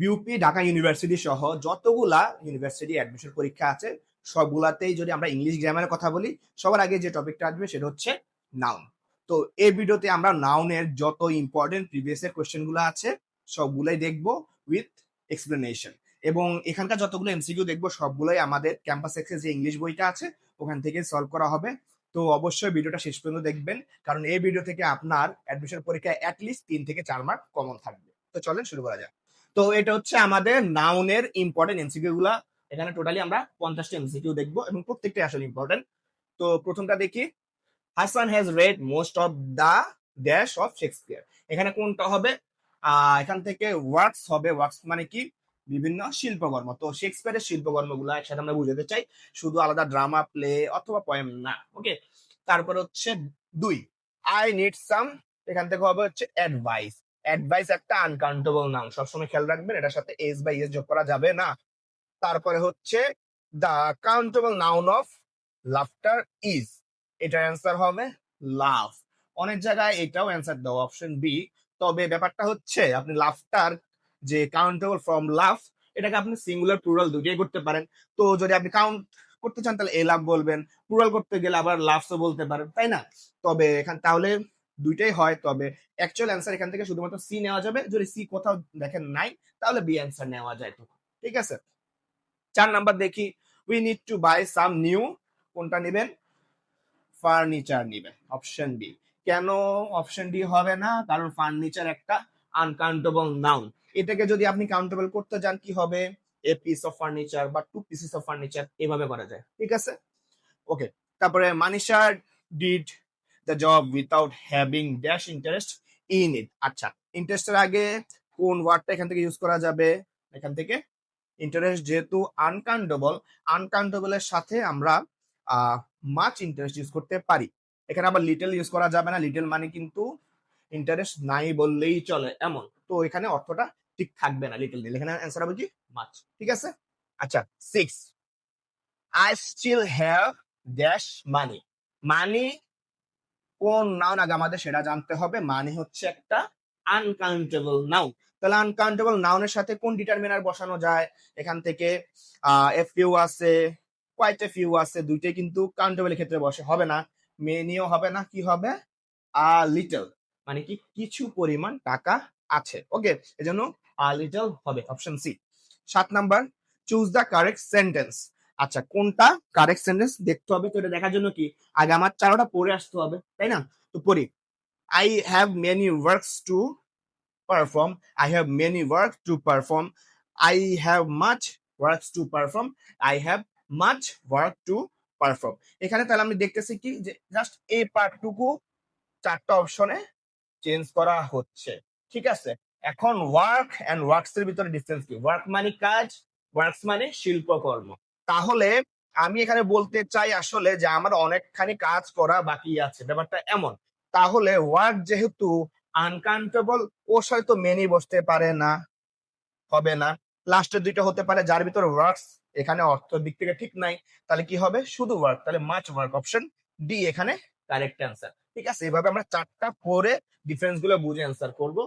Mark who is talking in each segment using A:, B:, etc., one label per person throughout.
A: BUP Dhaka university সহ যতগুলা university admission পরীক্ষা আছে, সবগুলাতেই যদি আমরা ইংলিশ গ্রামারের কথা বলি, সবার আগে যে টপিকটা আসবে সেটা হচ্ছে নাউন তো এই ভিডিওতে আমরা নাউনের যত ইম্পর্টেন্ট প্রিভিয়াস এর কোয়েশ্চেনগুলো আছে, সবগুলাই দেখব উইথ এক্সপ্লেনেশন এবং এখানকার যতগুলো এমসিকিউ দেখব, সবগুলোই আমাদের ক্যাম্পাস এক্সের যে ইংলিশ বইটা আছে, ওখান থেকে সলভ করা হবে। তো অবশ্যই ভিডিওটা শেষ পর্যন্ত দেখবেন, কারণ এই ভিডিও থেকে আপনার অ্যাডমিশন পরীক্ষায় অ্যাটলিস্ট তিন থেকে চার মার্ক কমন থাকবে। তো চলেন শুরু করা যাক। তো এটা হচ্ছে আমাদের নাউনের ইম্পর্টেন্ট এমসিকিউ গুলা। এখানে টোটালি আমরা পঞ্চাশটা এমসিকিউ দেখব এবং প্রত্যেকটাই আসলে ইম্পর্টেন্ট তো প্রথমটা দেখি। Hasan has read most of the dash of Shakespeare এখানে কোনটা হবে? এখান থেকে ওয়ার্কস হবে। ওয়ার্কস মানে কি? বিভিন্ন শিল্পকর্ম। তো শেক্সপিয়ারের শিল্পকর্মগুলো একসাথে আমরা বুঝাতে চাই। শুধু আলাদা ড্রামা প্লে অথবা পয়েম না ওকে তারপর হচ্ছে দুই। আই নিড সাম এখান থেকে হবে হচ্ছে অ্যাডভাইস অ্যাডভাইস একটা আনকাউন্টেবল নাম সবসময় খেয়াল রাখবেন, এটার সাথে এস বাই এস যোগ করা যাবে না। তারপরে হচ্ছে the countable noun of laughter is এটার অ্যান্সার হবে লাভ অনেক জায়গায় এটাও অ্যান্সার দেওয়া অপশন বি তবে ব্যাপারটা হচ্ছে, আপনি লাফটার যে কাউন্টেবল ফ্রম লাভ এটাকে আপনি সিঙ্গুলার প্লুরাল দুটোই করতে পারেন। তো যদি আপনি কাউন্ট করতে চান, তাহলে এ লাভ বলবেন। প্লুরাল করতে গেলে আবার লাভসও বলতে পারেন, তাই না? তবে এখান, তাহলে দুইটাই হয়, তবে অ্যাকচুয়াল অ্যান্সার এখান থেকে শুধুমাত্র সি নেওয়া যাবে। যদি সি কোথাও দেখেন নাই, তাহলে বি অ্যান্সার নেওয়া যায় তো। ঠিক আছে? চার নাম্বার দেখি। We need to buy some new কোনটা নেবেন? ফার্নিচার নেবেন অপশন বি কেন অপশন ডি হবে না? কারণ ফার্নিচার একটা আনকাউন্টেবল নাউন এটাকে যদি আপনি কাউন্টেবল করতে যান, কি হবে? এ পিস অফ ফার্নিচার বা টু পিসেস অফ ফার্নিচার এভাবে করা যায়। ঠিক আছে? ওকে তারপরে Manisha did the job without having dash interest in it আচ্ছা ইন্টারেস্টের আগে কোন ওয়ার্ডটা এখান থেকে ইউজ করা যাবে? এখান থেকে ইন্টারেস্ট যেহেতু আনকাউন্টেবল আনকাউন্টেবলের সাথে আমরা মাছ ইন্টারেস্ট ইউজ করতে পারি। এখানে আবার লিটল ইউজ করা যাবে না লিটল মানে কিন্তু ইন্টারেস্ট নাই বললেই চলে, এমন। তো এখানে অর্থটা ঠিক থাকবে না লিটল দিলে। এখানে অ্যান্সার হবে কি? মাছ ঠিক আছে? আচ্ছা six I still have dash money money কোন নাউন আগে আমাদের সেটা জানতে হবে। মানে হচ্ছে একটা আনকাউন্টেবল নাউন তাহলে আনকাউন্টেবল নাউনের সাথে কোন ডিটারমিনার বসানো যায়? এখান থেকে এফ ইউ আছে কোয়াইট এফ ইউ আছে, দুইটাই কিন্তু কাউন্টেবল ক্ষেত্রে বসে। হবে না। মেনিও হবে না, কি হবে? আ লিটল মানে কি? কিছু পরিমাণ টাকা আছে। ওকে, এজন্য আ লিটল হবে অপশন সি সাত number choose the correct sentence আচ্ছা কোনটা? কারেক্ট সেন্টেন্স দেখতে হবে তো এটা দেখার জন্য কি? আগে আমার চারোটা পড়ে আসতে হবে, তাই না? তো পড়ি। I have many works to perform I have many work to perform I have much works to perform I have much work to perform এখানে তাহলে আমি দেখতেছি কি? যে জাস্ট এই পার্টটুকু চারটা অপশনে চেঞ্জ করা হচ্ছে। ঠিক আছে? এখন ওয়ার্ক এন্ড ওয়ার্কস এর ভিতরে ডিফারেন্স কি? ওয়ার্ক মানে কাজ ওয়ার্কস মানে শিল্পকর্ম। তাহলে আমি এখানে বলতে চাই আসলে যে আমার অনেকখানি কাজ করা বাকি আছে। ব্যাপারটা এমন। তাহলে ওয়ার্ক যেহেতু আনকাউন্টেবল ওর সাথে তো মেনি বসতে পারে না, হবে না। লাস্টের দুইটা হতে পারে, যার ভিতরে ওয়ার্কস এখানে অর্থ দিক থেকে ঠিক নাই, তাহলে কি হবে? শুধু ওয়ার্ক তাহলে মাছ ওয়ার্ক অপশন ডি এখানে কারেক্ট অ্যান্সার ঠিক আছে? এভাবে আমরা চারটা পরে ডিফারেন্সগুলো বুঝে অ্যান্সার করব।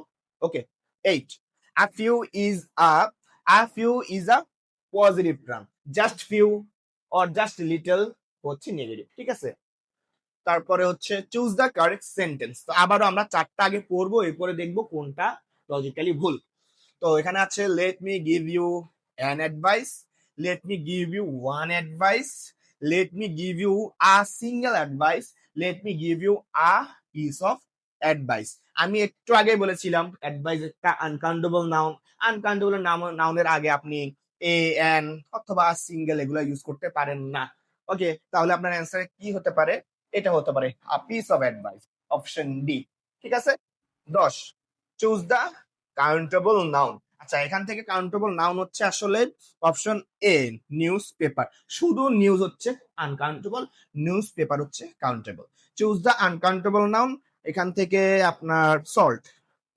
A: Okay eight a few is a a few is a positive term just few or just little হচ্ছে নেগেটিভ ঠিক আছে? তারপরে হচ্ছে চুজ দ্য কারেক্ট সেন্টেন্স তো আবারও আমরা চারটা আগে পড়ব, এরপরে দেখব কোনটা লজিক্যালি ভুল। তো এখানে আছে let me give you an advice let me give you one advice let me give you a single advice let me give you a piece of advice আমি একটু আগে বলেছিলাম অ্যাডভাইস একটা আনকাউন্টেবল নাউন আনকাউন্টেবল নাউনের আগে আপনি A N অথবা single এগুলো ইউজ করতে পারেন না। ওকে তাহলে আপনার অ্যান্সার কি হতে পারে? এটা হতে পারে a piece of advice option D ঠিক আছে? দশ চুজ দ্য কাউন্টেবল নাউন আচ্ছা এখান থেকে কাউন্টেবল নাউন হচ্ছে আসলে অপশন এ নিউজ পেপার শুধু নিউজ হচ্ছে আনকাউন্টেবল নিউজ পেপার হচ্ছে countable choose the uncountable noun এখান থেকে আপনার সল্ট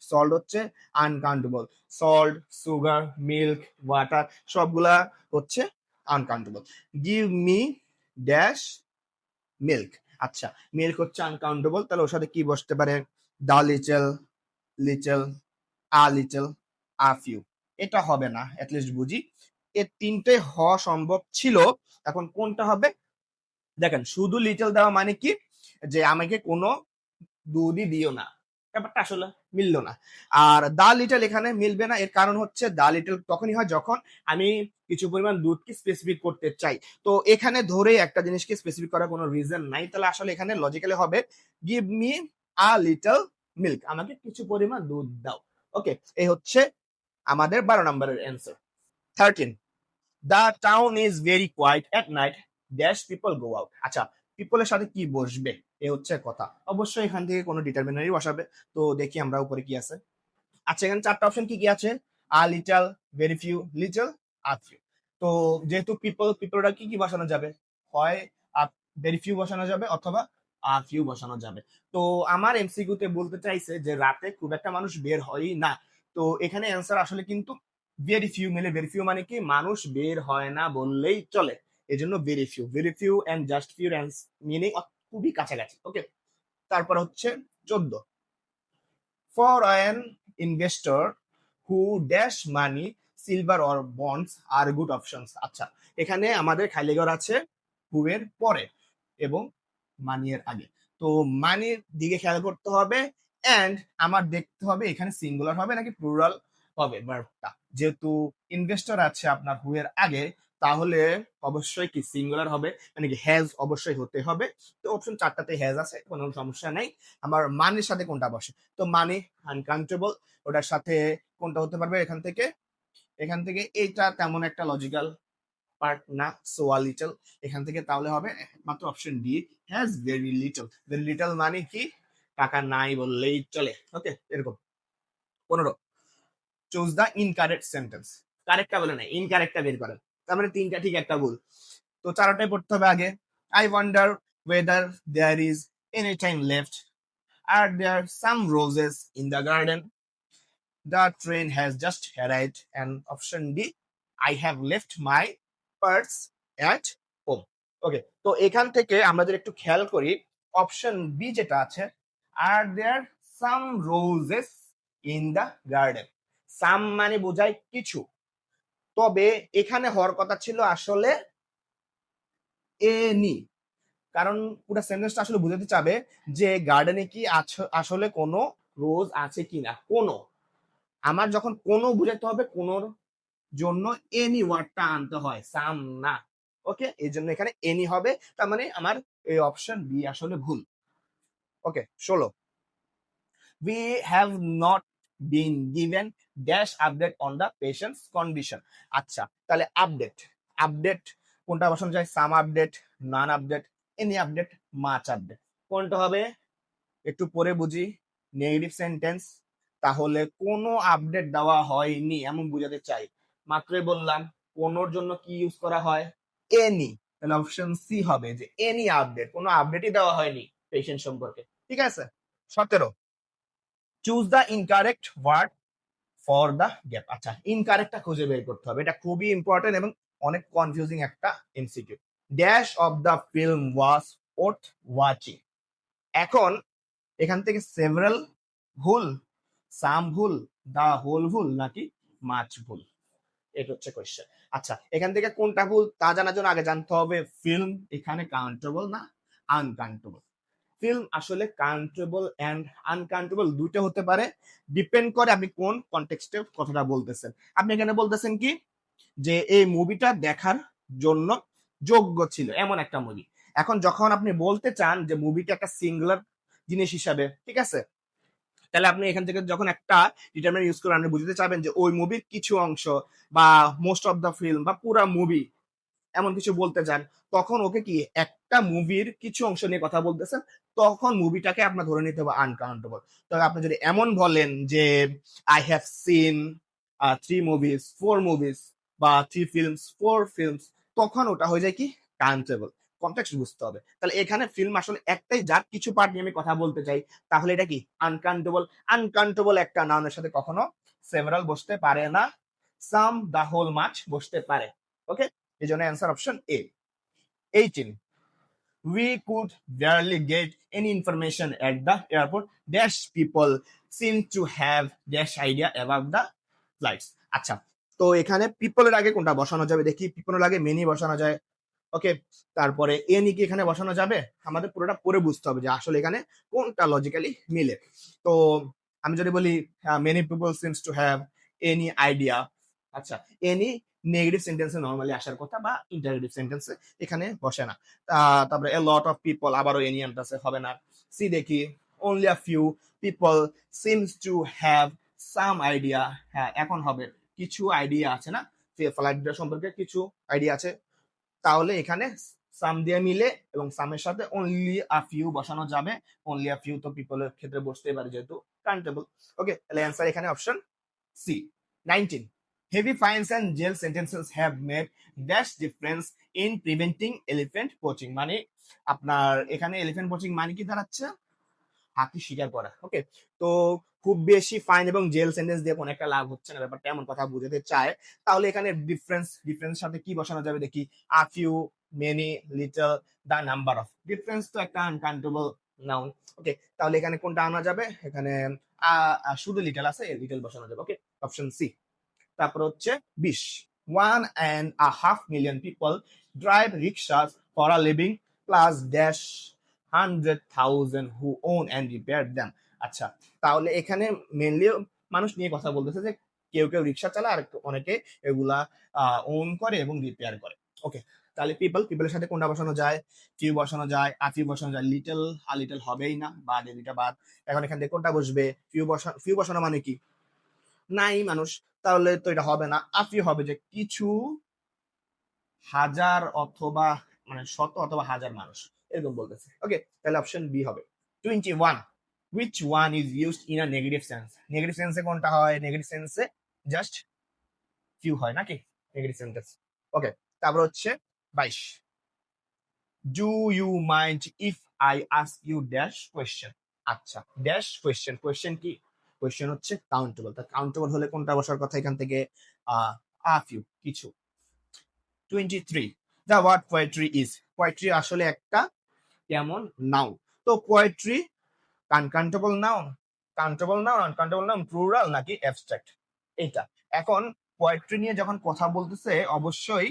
A: সল্ট হচ্ছে uncountable salt sugar milk water সবগুলা হচ্ছে uncountable give me dash milk আচ্ছা মিল্ক হচ্ছে আনকাউন্টেবল তাহলে ওর সাথে কি বসতে পারে? দা লিচেল লিচেল আ লিচেল আ ফিউ এটা হবে না অ্যাটলিস্ট বুঝি। এর তিনটে হওয়া সম্ভব ছিল, এখন কোনটা হবে? দেখেন, শুধু লিটল দেওয়া মানে কি? যে আমাকে কোনো দুধই দিও না। ব্যাপারটা আসলে মিললো না। আর দা লিটল এখানে মিলবে না, এর কারণ হচ্ছে দা লিটল তখনই হয় যখন আমি কিছু পরিমাণ দুধকে স্পেসিফিক করতে চাই। তো এখানে ধরে একটা জিনিসকে স্পেসিফিক করার কোনো রিজন নাই, তাহলে আসলে এখানে লজিক্যালি হবে give me a little milk আমাকে কিছু পরিমাণ দুধ দাও। ওকে এই হচ্ছে আমাদের বারো নম্বরের answer thirteen the town is very quite at night dash people go out আচ্ছা পিপলের সাথে কি বসবে? এ হচ্ছে কথা। অবশ্যই এখান থেকে কোনো ডিটারমিনারি বসাবে। তো দেখি আমরা উপরে কি আছে। আচ্ছা এখানে চারটা অপশন কি কি আছে? A little very few little a few তো যেহেতু পিপল পিপলটা কি কি বসানো যাবে? হয় ভেরি ফিউ বসানো যাবে অথবা আ ফিউ বসানো যাবে। তো আমার এমসিকিউতে বলতে চাইছে যে, রাতে খুব একটা মানুষ বের হয়ই না। তো এখানে অ্যান্সার আসলে কিন্তু ভেরি ফিউ মেলে। ভেরি ফিউ মানে কি? মানুষ বের হয় না বললেই চলে। এই জন্য very few very few and just few meaning খুবই কাছাকাছি। ওকে তারপর হচ্ছে চোদ্দ। For an investor who dash money silver or bonds are good options আচ্ছা এখানে আমাদের খাইলেগর আছে হু এর পরে এবং মানি এর আগে। তো মানির দিকে খেয়াল করতে হবে অ্যান্ড আমার দেখতে হবে এখানে সিঙ্গুলার হবে নাকি প্লুরাল হবে। ভার্বটা যেহেতু ইনভেস্টর আছে আপনার হু এর আগে তাহলে অবশ্যই কি সিঙ্গুলার হবে? মানে কি হ্যাজ অবশ্যই হতে হবে। তো অপশন চারটাতে হ্যাজ আছে, কোনো সমস্যা নাই। আমার মানের সাথে কোনটা বসে? তো মানে আনকাউন্টেবল ওটার সাথে কোনটা হতে পারবে এখান থেকে? এখান থেকে এইটা তেমন একটা লজিক্যাল পার্ট না সো লিটল এখান থেকে তাহলে হবে মাত্র option D has very little very little মানে কি? টাকা নাই বললেই চলে। ওকে এরকম। পনেরো। চুজ দ্য ইনকারেক্ট সেন্টেন্স কারেক্টটা বলে না ইনকারেক্টটা বের করেন। তার মানে তিনটা, ঠিক একটা ভুল। তো চারটাই পড়তে হবে আগে। I wonder whether there is any time left are there some roses in the garden the train has just arrived and option D I have left my purse at home okay তো এখান থেকে আমরা যদি একটু খেয়াল করি option B যেটা আছে are there some roses in the garden some মানে বোঝায় কিছু। তবে এখানে হওয়ার কথা ছিল আসলে এনি কারণ পুরো সেন্টেন্সটা আসলে বুঝাতে চাবে যে গার্ডেনে কি আসলে কোনো রোজ আছে কিনা? কোনো। আমার যখন কোনো বুঝাতে হবে, কোনোর জন্য এনি ওয়ার্ডটা আনতে হয় সাম না। ওকে? এই জন্য এখানে এনি হবে, তার মানে আমার এই অপশন বি আসলে ভুল। ওকে, ষোলো। We have not been given dash update on the patient's condition. আচ্ছা তাহলে আপডেট আপডেট কোনটা বসানো যায়? Some update non update any update much update কোনটা হবে? একটু পরে বুঝি। নেগেটিভ সেন্টেন্স তাহলে কোনো আপডেট দেওয়া হয়নি এমন বুঝাতে চাই। মাত্রই বললাম, কোনোর জন্য কি ইউজ করা হয়? এনি তাহলে অপশন সি হবে যে এনি আপডেট কোনো আপডেটই দেওয়া হয়নি পেশেন্ট সম্পর্কে। ঠিক আছে? সতেরো। Choose the incorrect word for the gap আচ্ছা ইনকারেক্টটা খুঁজে বের করতে হবে। এটা খুবই ইম্পর্টেন্ট এবং অনেক কনফিউজিং একটা MCQ dash of the film was worth watching এখন এখান থেকে সেভারাল ভুল সাম ভুল দা হোল ভুল নাকি মাছ ভুল? এটা হচ্ছে কোয়েশ্চেন আচ্ছা এখান থেকে কোনটা ভুল তা জানার জন্য আগে জানতে হবে। ফিল্ম এখানে কাউন্টেবল না? আনকাউন্টেবল ফিল্ম আসলে কাউন্টেবল অ্যান্ড আনকাউন্টেবল দুইটা হতে পারে। ডিপেন্ড করে আপনি কোন কনটেক্সটে কথাটা বলতেছেন। আপনি এখানে বলতেছেন কি? যে এই মুভিটা দেখার জন্য যোগ্য ছিল। এমন একটা মুভি এখন যখন আপনি বলতে চান যে মুভিটা একটা সিঙ্গুলার জিনিস হিসাবে, ঠিক আছে? তাহলে আপনি এখান থেকে যখন একটা ডিটারমিনেন্ট ইউজ করে আপনি বুঝতে চাবেন যে ওই মুভির কিছু অংশ বা মোস্ট অফ দ্য ফিল্ম বা পুরা মুভি এমন কিছু বলতে চান, তখন ওকে কি একটা মুভির কিছু অংশ নিয়ে কথা বলতেছেন? তখন মুভিটাকে আপনার ধরে নিতে হবে আনকাউন্টেবল তবে আপনি যদি এমন বলেন যে I have seen three movies four movies বা থ্রি ফিল্মস ফোর ফিল্মস তখন ওটা হয়ে যায় কি? কাউন্টেবল কন্টেক্সট বুঝতে হবে। তাহলে এখানে ফিল্ম আসলে একটাই, যার কিছু পার্ট নিয়ে আমি কথা বলতে চাই, তাহলে এটা কি? আনকাউন্টেবল আনকাউন্টেবল একটা নাউনের সাথে কখনো সেভারাল বসতে পারে না। সাম দা হোল মাছ বসতে পারে। ওকে এই জন্য answer option A eighteen we could barely get any information at the airport. Dash people seem to have dash idea about the flights. আচ্ছা তো এখানে পিপলের আগে কোনটা বসানো যাবে? দেখি পিপলের আগে মেনি বসানো যায়। ওকে তারপরে এনি কি এখানে বসানো যাবে? আমাদের পুরোটা পরে বুঝতে হবে যে আসলে এখানে কোনটা লজিক্যালি মিলে। তো আমি যদি বলি many people seems to have any idea আচ্ছা এনি নেগেটিভ সেন্টেন্সে নর্মালি আসার কথা বা ইন্টারেটিভ সেন্টেন্সে এখানে বসে না। তারপরে এ লট অফ পিপল আবারও এনি আনতেছে হবে না। সি দেখি only a few people seems to have some idea হ্যাঁ এখন হবে। কিছু আইডিয়া আছে না? ফ্লাইট সম্পর্কে কিছু আইডিয়া আছে। তাহলে এখানে সাম দিয়ে মিলে এবং সামের সাথে অনলি আ ফিউ বসানো যাবে। অনলি আ ফিউ তো পিপলের ক্ষেত্রে বসতেই পারে যেহেতু কাউন্টেবল ওকে তাহলে অ্যান্সার এখানে option C nineteen heavy fines and jail sentences have made dash difference in preventing elephant poaching মানে আপনার এখানে এলিফেন্ট পোচিং মানে কি দাঁড়াচ্ছে? হাতি শিকার করা ওকে তো খুব বেশি ফাইন এবং জেল সেন্টেন্স দিয়ে কোনো একটা লাভ হচ্ছে না, ব্যাপারটা এমন কথা বুঝাতে চায়। তাহলে এখানে ডিফারেন্স ডিফারেন্স সাথে কি বসানো যাবে দেখি? A few many little the number of difference তো একটা আনকাউন্টেবল নাউন ওকে তাহলে এখানে কোনটা আনা যাবে? এখানে শুধু লিটল আছে লিটল বসানো যাবে ওকে অপশন সি তারপর হচ্ছে বিশ। One and a half million people drive rickshaws for a living plus dash hundred thousand who own and repair them আচ্ছা তাহলে এখানে মেনলি মানুষ নিয়ে কথা বলতেছে যে কেউ কেউ রিক্সা চালায় আর অনেকে এগুলা ওন করে এবং রিপেয়ার করে। ওকে তাহলে পিপল পিপলের সাথে কোনটা বসানো যায়? ফিউ বসানো যায় আর ফিউ বসানো যায়। লিটল আর লিটল হবেই না বা দুইটা বাদ। এখন এখান থেকে কোনটা বসবে? ফিউ বসানো ফিউ বসানো মানে কি? নাই মানুষ, তাহলে তো এটা হবে না। আফি হবে যে কিছু হাজার অথবা মানে শত অথবা হাজার মানুষ, এরকম বলতেছে। ওকে তাহলে অপশন বি হবে। Twenty one which one is used in a negative sense negative সেন্সে কোনটা হয়? নেগেটিভ সেন্সে জাস্ট ফিউ হয় নাকি? নেগেটিভ সেন্টেন্স ওকে তারপর হচ্ছে বাইশ। Do you mind if I ask you dash question আচ্ছা ড্যাশ কোয়েশ্চেন কোয়েশ্চেন কি? কোয়েশ্চেন হচ্ছে কাউন্টেবল তা কাউন্টেবল হলে কোনটা বসার কথা? এখান থেকে, আ ফিউ কিছু। Twenty three the word poetry is poetry আসলে একটা কেমন নাউন তো poetry uncountable noun countable noun uncountable noun plural নাকি অ্যাবস্ট্রাক্ট এটা। এখন পোয়েট্রি নিয়ে যখন কথা বলতেছে, অবশ্যই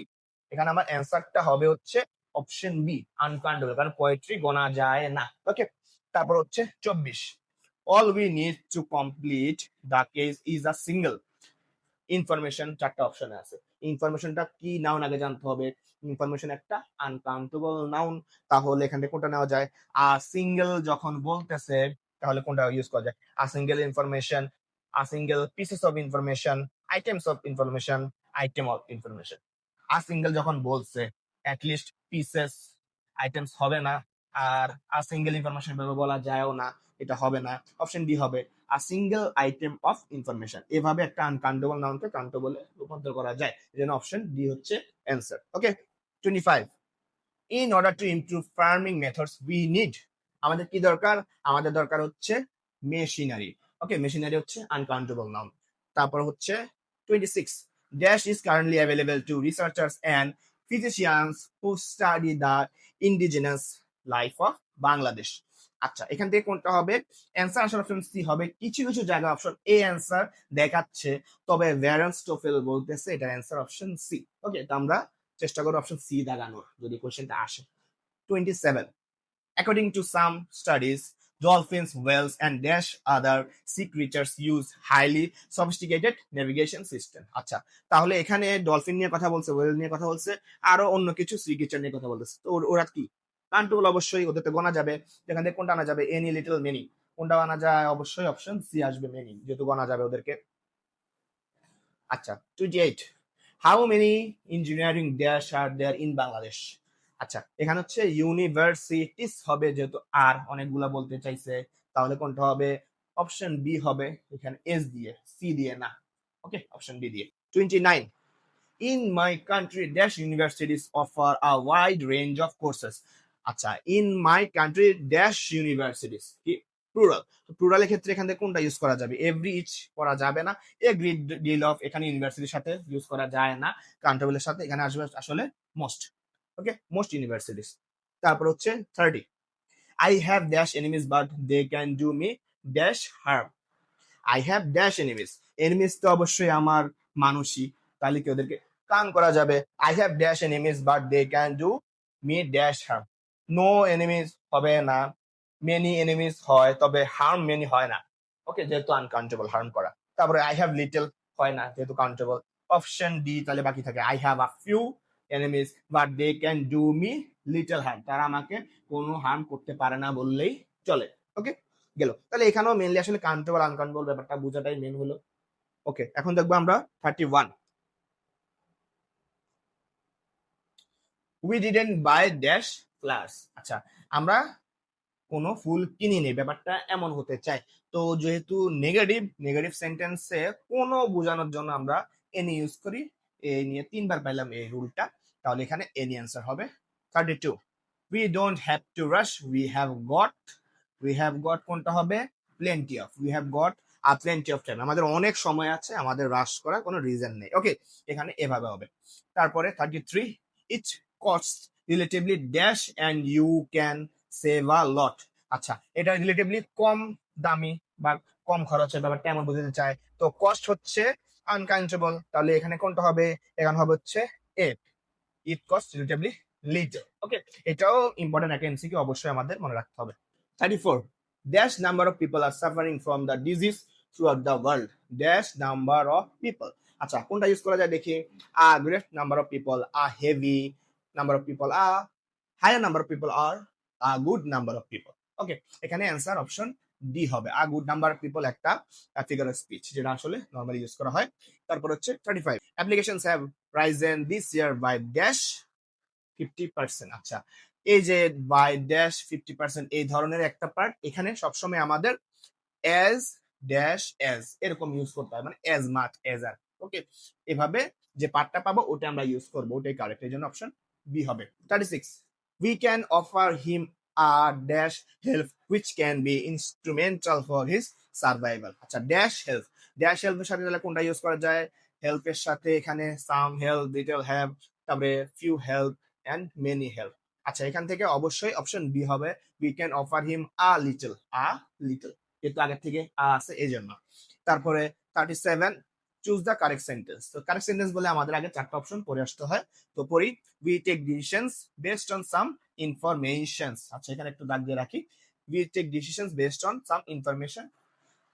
A: এখানে আমার অ্যান্সারটা হবে হচ্ছে অপশন বি আনকাউন্টেবল কারণ পোয়েট্রি গোনা যায় না। ওকে তারপর হচ্ছে চব্বিশ। All we need to complete the case is a single information চারটা অপশনে আছে। ইনফরমেশনটা কি নাউন আগে জানতে হবে। ইনফরমেশন একটা আনকাউন্টেবল নাউন তাহলে এখান থেকে কোনটা নেওয়া যায়? আ সিঙ্গেল যখন বলতেছে, তাহলে কোনটা ইউজ করা যায়? A single information a single pieces of information items of information item of information a single যখন বলছে অ্যাটলিস্ট পিসেস আইটেমস হবে না। আর আ সিঙ্গেল ইনফরমেশন বলা যায়ও না। এটা হবে না। অপশন ডি হবে a single item of information এভাবে একটা আনকাউন্টেবল নাউনকে কাউন্টেবলে রূপান্তর করা যায়। এজন্য অপশন ডি হচ্ছে answer okay twenty five in order to improve farming methods we need আমাদের কি দরকার? আমাদের দরকার হচ্ছে মেশিনারি ওকে মেশিনারি হচ্ছে আনকাউন্টেবল নাউন তারপর হচ্ছে twenty six dash is currently available to researchers and physicians who study the indigenous life of Bangladesh আচ্ছা এখান থেকে কোনটা হবে? অ্যান্সার আসলে অপশন সি হবে। কিছু কিছু জায়গায় অপশন এ অ্যান্সার দেখাচ্ছে তবে ভ্যারেন্স টোফেল বলতেছে এটা অ্যান্সার অপশন সি ওকে তো আমরা চেষ্টা করব অপশন সি দাগানোর যদি কোশ্চেনটা আসে। Twenty seven according to some studies dolphins, whales, and dash other sea creatures use highly sophisticated navigation system. আচ্ছা তাহলে এখানে ডলফিন নিয়ে কথা বলছে ওয়েল নিয়ে কথা বলছে আরও অন্য কিছু সি ক্রিচার নিয়ে কথা বলতেছে। তো ওরা কি? কান্টুল অবশ্যই ওদের গোনা যাবে। এখান থেকে কোনটা আনা যাবে? এনি লিটল মেনি কোনটা আনা যায়? অবশ্যই অপশন সি আসবে মেনি যেহেতু গোনা যাবে ওদেরকে। আচ্ছা twenty eight how many engineering dash are there in Bangladesh আচ্ছা এখানে হচ্ছে ইউনিভার্সিটিস হবে যেহেতু আর অনেকগুলা বলতে চাইছে। তাহলে কোনটা হবে? অপশন বি হবে, এখানে এস দিয়ে সি দিয়ে, না। ওকে অপশন বি দিয়ে। Twenty nine in my country dash universities offer a wide range of courses আচ্ছা in my country dash universities কি? প্লুরাল প্লুরালের ক্ষেত্রে এখান থেকে কোনটা ইউজ করা যাবে? এভরি ইচ করা যাবে না। এ ডিল অফ এখানে ইউনিভার্সিটির সাথে ইউজ করা যায় না। কান্ট্রেবলের সাথে এখানে আসবে আসলে মোস্ট ওকে মোস্ট ইউনিভার্সিটিস তারপর হচ্ছে thirty I have dash enemies but they can do me dash harm I have dash enemies enemies তো অবশ্যই আমার মানুষই। তাহলে কি ওদেরকে কান করা যাবে? I have dash enemies but they can do me dash harm no enemies হবে না। মেনি এনিমিজ হয়, তবে হার্ম মেনি হয় না। ওকে যেহেতু আনকাউন্টেবল হার্ম করা। তারপরে আই হ্যাভ লিটল হয় না, যেহেতু কাউন্টেবল অপশন ডি তাহলে বাকি থাকে। I have a few enemies but they can do me little harm তারা আমাকে কোনো হার্ম করতে পারে না বললেই চলে। ওকে গেল। তাহলে এখানেও মেনলি আসলে কাউন্টেবল আনকাউন্টেবল ব্যাপারটা বোঝাটাই মেন হলো। ওকে এখন দেখব আমরা thirty one we didn't buy dash class আচ্ছা আমরা কোনো ফুল কিনিনি ব্যাপারটা এমন হতে চাই। তো যেহেতু নেগেটিভ নেগেটিভ সেন্টেন্সে কোনো বোঝানোর জন্য আমরা এনি ইউজ করি এ নিয়ে তিনবার পাইলাম এই রুলটা তাহলে এখানে এনি অ্যান্সার হবে। Thirty two we don't have to rush we have got we have got কোনটা হবে? Plenty of we have got are plenty of time আমাদের অনেক সময় আছে, আমাদের রাশ করার কোনো রিজন নেই। ওকে এখানে এভাবে হবে। তারপরে thirty three it cost relatively dash and you can save a lot আচ্ছা এটা রিলেটিভলি কম দামি বা কম খরচের ব্যাপারটা এমন বোঝাতে চায় তো কস্ট হচ্ছে আনকাউন্টেবল তাহলে এখানে কোনটা হবে? এখানে হবে হচ্ছে a it cost relatively little okay এটাও ইম্পর্টেন্ট একটা এমসিকিউ অবশ্যই আমাদের মনে রাখতে হবে। Thirty four dash number of people are suffering from the disease throughout the world dash number of people আচ্ছা কোনটা ইউজ করা যায় দেখি? A great number of people a heavy number of people a higher number of people are a good number of people okay এখানে answer option D হবে। A good number of people একটা figure speech যেটা আসলে normally use করা হয়। তারপর হচ্ছে thirty five applications have risen this year by dash fifty percent আচ্ছা এই যে বাই ড্যাশ ফিফটি পার্সেন্ট এই ধরনের একটা পার্ট এখানে সবসময় আমাদের অ্যাজ ড্যাশ অ্যাজ এরকম ইউজ করতে হয়। মানে অ্যাজ মাচ অ্যাজ আর। ওকে এভাবে যে পার্টটা পাবো, ওটা আমরা ইউজ করব। ওটাই কারেক্ট এই জন্য অপশন বি হবে thirty six we can offer him a dash help which can be instrumental for his survival আচ্ছা ড্যাশ হেল্প ড্যাশ হেল্পের সাথে তাহলে কোনটা ইউজ করা যায়? হেল্পের সাথে এখানে সাম হেল্প লিটল হেল্প তারপরে few help and many help আচ্ছা এখান থেকে অবশ্যই অপশন বি হবে। We can offer him a little a little যেহেতু আগের থেকে আ আছে এই জন্য তারপরে thirty seven choose the correct sentence তো কারেক্ট সেন্টেন্স বলে আমাদের আগে চারটা অপশন পড়ে আসতে হয়। তো পড়ি we take decisions based on some informations আচ্ছা এখানে একটু দাগ দিয়ে রাখি। We take decisions based on some information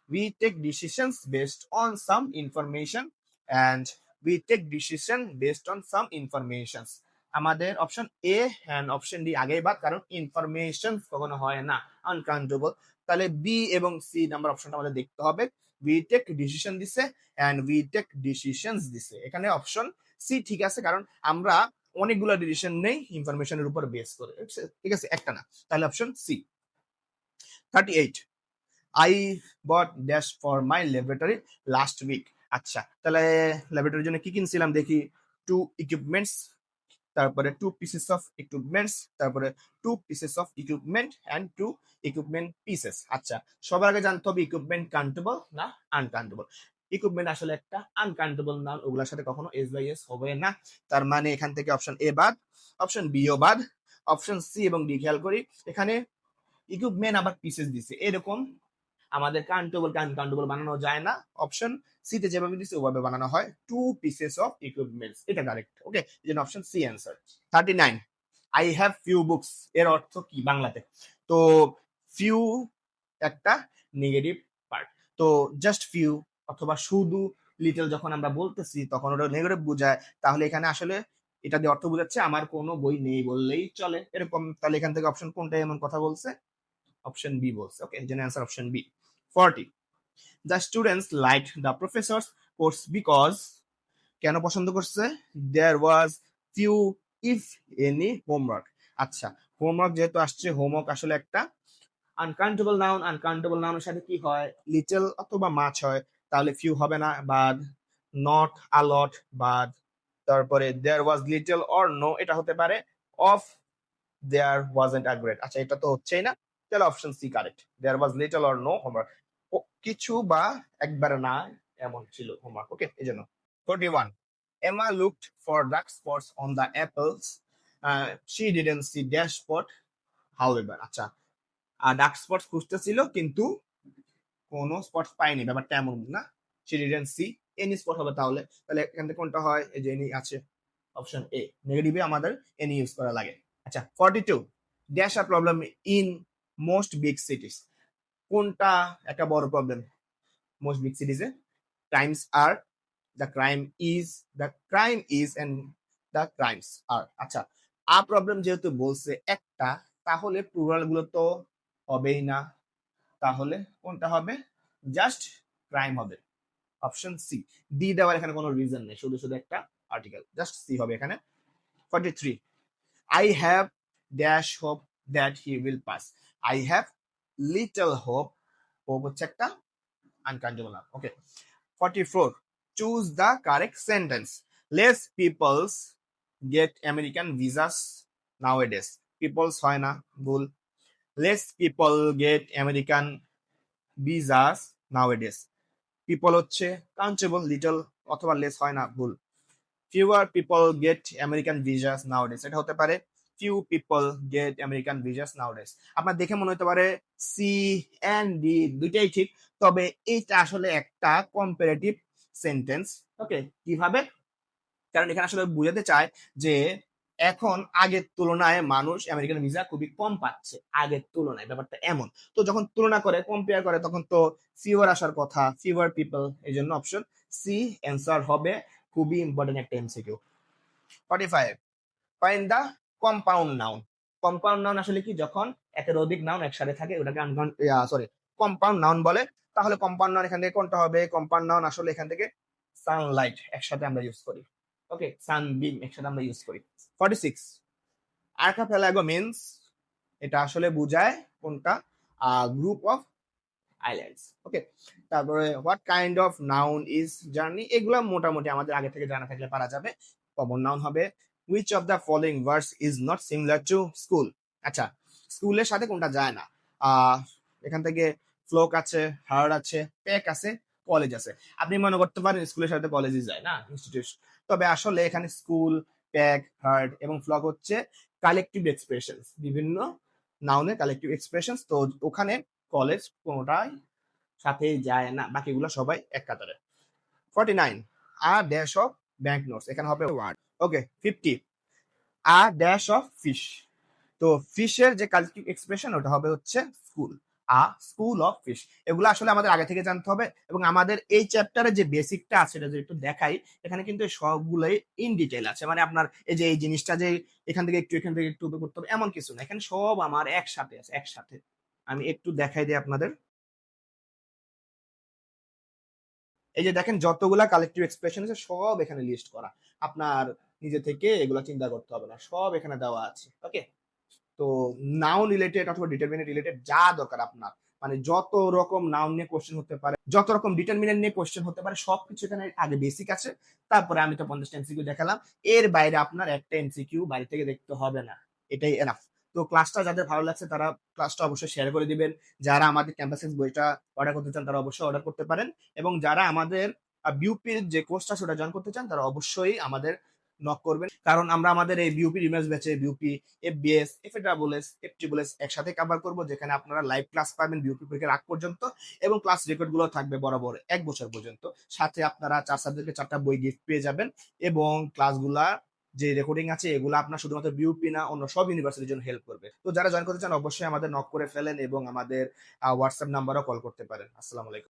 A: we take decisions based on some information and we take decision based on some informations. আমাদের option A and option D আগেই বাদ কারণ ইনফরমেশন কখনো হয় না। আনকাউন্টেবল তাহলে বি এবং সি নাম্বার অপশনটা আমাদের দেখতে হবে। উই টেক ডিসিশন দিছে অ্যান্ড উই টেক ডিসিশনস দিছে। এখানে অপশন সি ঠিক আছে, কারণ আমরা অনেকগুলো ডিসিশন নেই ইনফরমেশনের উপর বেস করে। ঠিক আছে? একটা না। তাহলে option C thirty eight I bought dash for my laboratory last week আচ্ছা তাহলে ল্যাবরেটরির জন্য কি কিনছিলাম দেখি। টু ইকুইপমেন্টস তারপরে টু পিসেস অফ ইকুইপমেন্টস তারপরে two pieces of equipment and two equipment pieces আচ্ছা সবার আগে জানতে হবে ইকুইপমেন্ট কাউন্টেবল না আনকাউন্টেবল ইকুইপমেন্ট আসলে একটা আনকাউন্টেবল নাম, ওগুলোর সাথে কখনো এস বাই এস হবে না। তার মানে এখান থেকে অপশন এ বাদ অপশন বিও বাদ অপশন সি এবং ডি খেয়াল করি। এখানে ইকুইপমেন্ট আবার পিসেস দিছে। এরকম আমাদের কাউন্টেবল আনকাউন্টেবল বানানো যায় না। অপশন সিতে যেভাবে দিচ্ছে ওভাবে বানানো হয়। টু পিসেস অফ ইকুইপমেন্টস এটা কারেক্ট ওকে এই option C answer thirty nine I have few books এর অর্থ কি বাংলাতে? তো ফিউ একটা নেগেটিভ পার্ট তো জাস্ট ফিউ অথবা শুধু লিটল যখন আমরা বলতেছি, তখন ওটা নেগেটিভ বোঝায়। তাহলে এখানে আসলে এটা দিয়ে অর্থ বোঝাচ্ছে, আমার কোনো বই নেই বললেই চলে। এরকম, তাহলে এখান থেকে অপশন কোনটা এমন কথা বলছে? অপশন বি বলছে ওকে এই জন্য answer option B 40 the students liked the professor's course because, কেন পছন্দ করছে? There was few, if any, homework. আচ্ছা হোমওয়ার্ক যেহেতু আসছে হোমওয়ার্ক আসলে একটা আনকাউন্টেবল নাউন আনকাউন্টেবল নাউনের সাথে কি হয়? লিটল অথবা মাছ হয়, তাহলে ফিউ হবে না বাদ নট আলট বাদ তারপরে there was little or no এটা হতে পারে of there wasn't a great আচ্ছা এটা তো হচ্ছেই না, তাহলে option C correct there was little or no homework কিছু বা একবারে না, এমন ছিল হোমওয়ার্ক ওকে এই জন্য। Forty one Emma looked for dark spots on the apples she didn't see dash spot how however আচ্ছা আর ডার্ক স্পটস খুঁজতেছিল, কিন্তু কোনো স্পট পাইনি ব্যাপারটা এমন না। She didn't see any spot হবে তাহলে। তাহলে এখান থেকে কোনটা হয়? এই যে এনি আছে অপশন এ নেগেটিভে আমাদের এনি ইউজ করা লাগে। আচ্ছা forty two dash are problem in most big cities কোনটা একটা বড় problem most big সিটিজে crimes are the crime is the crime is and the crimes are আচ্ছা আ প্রবলেম যেহেতু বলছে একটা, তাহলে প্লুরালগুলো তো হবেই না। তাহলে কোনটা হবে? জাস্ট ক্রাইম হবে। অপশন সি ডি দেওয়ার এখানে কোনো রিজন নেই, শুধু শুধু একটা আর্টিকেল জাস্ট সি হবে এখানে। Forty three I have dash hope that he will pass I have little hope hope হচ্ছে একটা আনকাউন্টেবল নাম okay forty four choose the correct sentence less peoples get American visas nowadays peoples হয় না, ভুল. Less people get American visas nowadays people হচ্ছে countable little অথবা less হয় না, ভুল. Fewer people get American visas nowadays এটা হতে পারে few people get American visas nowadays আপনার দেখে মনে হতে পারে সি এন্ড ডি দুইটাই ঠিক, তবে এইটা আসলে একটা কম্পারেটিভ সেন্টেন্স ওকে কীভাবে? কারণ এখানে আসলে বুঝাতে চায় যে এখন আগের তুলনায় মানুষ আমেরিকান ভিসা খুবই কম পাচ্ছে, আগের তুলনায়, ব্যাপারটা এমন। তো যখন তুলনা করে কম্পেয়ার করে, তখন তো ফিওর আসার কথা ফিওর পিপল এই জন্য অপশন সি অ্যান্সার হবে, খুবই ইম্পর্টেন্ট একটা MCQ forty five find the compound noun compound noun আসলে কি? যখন একের অধিক নাউন একসাথে থাকে, ওটাকে সরি কম্পাউন্ড নাউন বলে। তাহলে কম্পাউন্ড নাউন এখান থেকে কোনটা হবে? কম্পাউন্ড নাউন আসলে এখান থেকে সানলাইট একসাথে আমরা ইউজ করি। ওকে সানবিম একসাথে আমরা ইউজ করি। ফর্টি সিক্স আর্কাপেলাগো মিনস এটা আসলে বোঝায় কোনটা? গ্রুপ অফ আইল্যান্ডস ওকে তারপরে what kind of noun is journey এগুলো মোটামুটি আমাদের আগে থেকে জানা থাকলে পারা যাবে। কমন নাউন হবে। Which of the following words is not similar to school আচ্ছা স্কুলের সাথে কোনটা যায় না? এখান থেকে ফ্লোক আছে হার্ড আছে প্যাক আছে কলেজ আছে। আপনি মনে করতে পারেন স্কুলের সাথে কলেজে যায় না ইনস্টিটিউশন তবে আসলে এখানে স্কুল প্যাক হার্ড এবং ফ্লক হচ্ছে কালেকটিভ এক্সপ্রেশন বিভিন্ন নাউনের কালেকটিভ এক্সপ্রেশন তো ওখানে কলেজ কোনোটাই সাথে যায় না, বাকিগুলো সবাই এক কাতারে। Forty nine are dash of bank notes এখানে হবে word okay fifty are dash of fish তো ফিশের যে কালেকটিভ এক্সপ্রেশন ওটা হবে হচ্ছে school a school of fish এগুলো আসলে আমাদের আগে থেকে জানতে হবে এবং আমাদের এই চ্যাপ্টারে যে বেসিকটা আছে, এটা যদি একটু দেখাই, এখানে কিন্তু সবগুলোই ইন ডিটেল আছে। মানে আপনার এই যে, এই জিনিসটা যে এখান থেকে একটু, এখান থেকে একটু করতে হবে, এমন কিছু না। এখানে সব আমার একসাথে আছে, একসাথে। আমি একটু দেখাই দিই আপনাদের। এই যে দেখেন, যতগুলা কালেকটিভ এক্সপ্রেশন আছে, সব এখানে লিস্ট করা। আপনার নিজে থেকে এগুলা চিন্তা করতে হবে না। সব এখানে দেওয়া আছে। ওকে তো নাউন রিলেটেড অথবা ডিটারমিনেন্ট রিলেটেড যা দরকার আপনার। মানে যত রকম নাউন নিয়ে কোশ্চেন হতে পারে, যত রকম ডিটারমিনেন্ট নিয়ে কোশ্চেন হতে পারে, সবকিছু এখানে আগে বেসিক আছে। তারপরে আমি তো পঞ্চাশটা এমসিকিউ দেখালাম। এর বাইরে আপনার একটা এমসিকিউ বাইরে থেকে দেখতে হবে না। এটাই এনাফ তো ক্লাসটা যাদের ভালো লাগছে তারা ক্লাসটা অবশ্যই শেয়ার করে দিবেন। যারা আমাদের ক্যাম্পাসের বইটা অর্ডার করতে চান তারা অবশ্যই অর্ডার করতে পারেন। এবং যারা আমাদের বিউপির যে কোর্সটা সেটা জয়েন করতে চান তারা অবশ্যই আমাদের নক করবেন। কারণ আমরা আমাদের এই বিউপি রিমার্স ব্যাচে BUP FBS F double S F triple S একসাথে কভার করব, যেখানে আপনারা লাইভ ক্লাস পাবেন বিউপি পরীক্ষার আগ পর্যন্ত এবং ক্লাস রেকর্ডগুলো থাকবে বরাবর এক বছর পর্যন্ত। সাথে আপনারা চার সাবজেক্টে চারটা বই গিফট পেয়ে যাবেন এবং ক্লাসগুলা যে রেকর্ডিং আছে এগুলো আপনার শুধুমাত্র বিউপি না, অন্য সব ইউনিভার্সিটির জন্য হেল্প করবে। তো যারা জয়েন করতে চান অবশ্যই আমাদের নক করে ফেলেন এবং আমাদের হোয়াটসঅ্যাপ নাম্বারও কল করতে পারেন। আসসালামু আলাইকুম।